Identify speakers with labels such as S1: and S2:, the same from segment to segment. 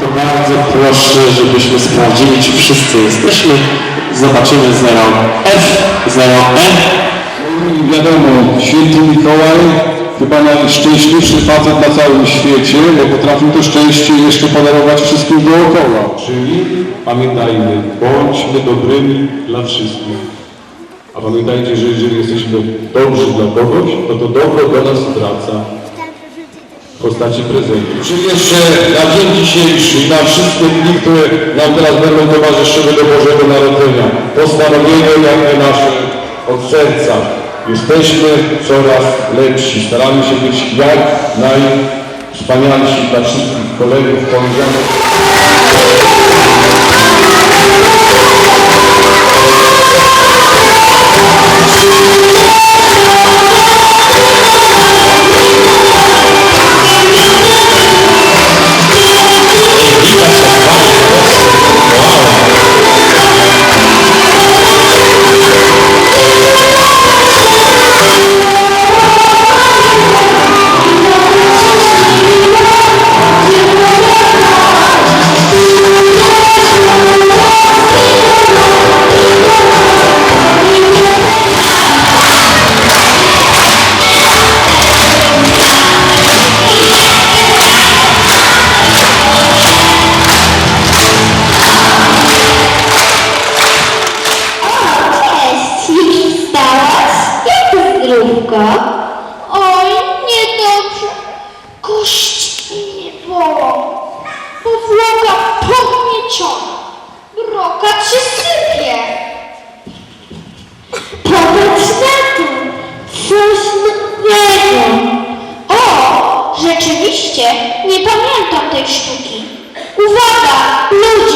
S1: To bardzo proszę, żebyśmy sprawdzili, czy wszyscy jesteśmy. Zobaczymy 0F, 0E.
S2: I wiadomo, święty Mikołaj chyba najszczęśliwszy facet na całym świecie, bo potrafił to szczęście jeszcze podarować wszystkim dookoła.
S3: Czyli pamiętajmy, bądźmy dobrymi dla wszystkich. A pamiętajcie, że jeżeli jesteśmy dobrzy dla kogoś, to to dobro do nas wraca w postaci prezentu.
S2: Czyli jeszcze na dzień dzisiejszy na wszystkie dni, które nam teraz będą towarzyszyły do Bożego Narodzenia, postanowienie jakie nasze od serca. Jesteśmy coraz lepsi. Staramy się być jak najwspanialsi dla wszystkich kolegów, koleżanek.
S4: Tej sztuki. Uwaga, ludzie!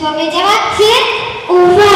S2: તો હવે જવાબ છે ઓવર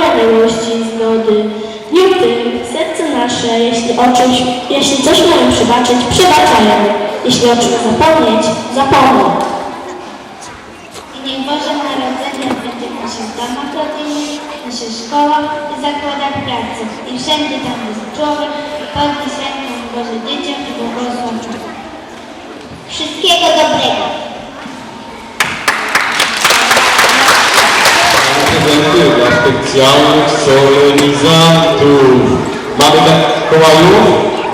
S2: zdrowia, miłości, zgody. Nie tym serce nasze, jeśli o czymś, jeśli coś mają przebaczyć, przebaczają. Jeśli o czymś zapomnieć, zapomną.
S4: I niech Boże Narodzenie będzie w naszych domach rodzinnych, w naszych szkołach i zakładach pracy. I wszędzie tam jest człowiek, podnieś rękę Boże dzieciom i błogosław. Wszystkiego dobrego.
S3: Specjalnych solenizantów. Mamy tak Mikołajów?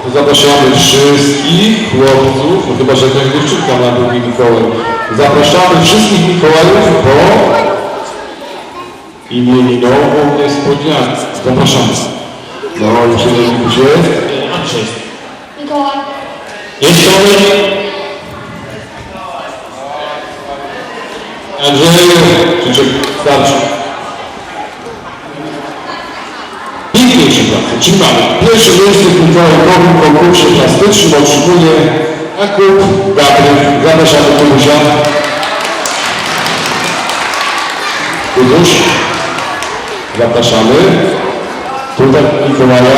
S3: To zapraszamy wszystkich chłopców, no chyba, że jakaś dziewczynka na drugi Mikołaj. Zapraszamy wszystkich Mikołajów po imieninową niespodziankę. Zapraszamy. No, uprzejmie gdzie? Andrzej.
S4: Mikołaj.
S3: Jeszcze Andrzeju, czy starczy? Piękniejszy mamy pierwsze miejsce w Mikołajkowym konkursie plastycznym otrzymuje Jakub Gabryk. Zapraszamy Kubusia. Kubuś. Zapraszamy. Tutaj Mikołaja.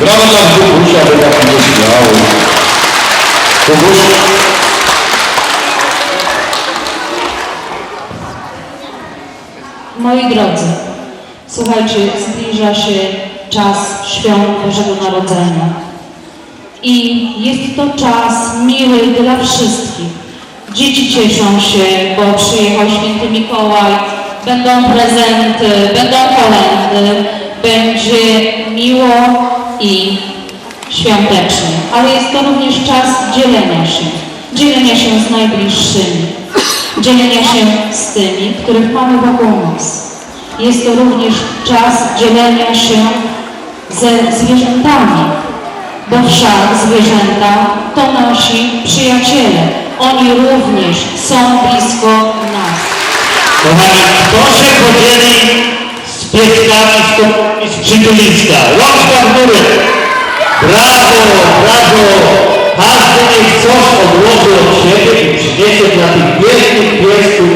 S3: Brawo dla Kubusia, bo tak nie śmiało. Kubuś?
S5: Moi drodzy, słuchajcie, zbliża się czas świąt Bożego Narodzenia. I jest to czas miły dla wszystkich. Dzieci cieszą się, bo przyjechał święty Mikołaj, będą prezenty, będą kolendy, będzie miło i świątecznie. Ale jest to również czas dzielenia się, dzielenia się z najbliższymi, dzielenia się z tymi, których mamy wokół nas. Jest to również czas dzielenia się ze zwierzętami, bo wszak zwierzęta to nasi przyjaciele. Oni również są blisko nas.
S6: Kochani, kto się podzieli z pieskami z, z przytuliska? Rączka w górę! Brawo, brawo! Każdy niech coś odłoży od siebie i przyniesie dla tych biednych piesków.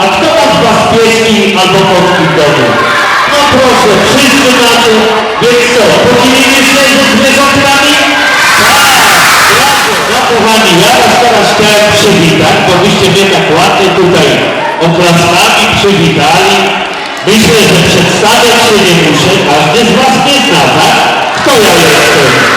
S6: A kto ma z was pieski albo kotki w domu? No proszę, wszyscy na to. Więc co, podzielimy się ze zwierzątkami? Tak, no kochani, ja was teraz chciałem przywitać, bo wyście mnie tak ładnie tutaj oklaskami przywitali. Myślę, że przedstawiać się nie muszę, każdy z was mnie zna, tak? Kto ja jestem?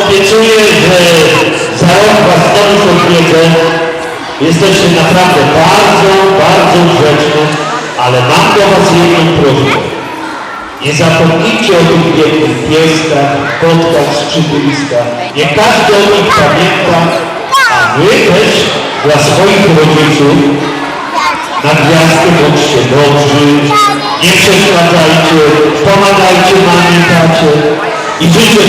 S6: Obiecuję, że za rok was znowu odwiedzę. Jesteście naprawdę bardzo, bardzo grzeczni, ale mam do was jedną prośbę. Nie zapomnijcie o tych biednych pieskach, kotkach z przytuliska. Nie każdy o nich pamięta, a wy też dla swoich rodziców na gwiazdy bądźcie dobrzy, nie przeszkadzajcie, pomagajcie mamie, tacie i życzę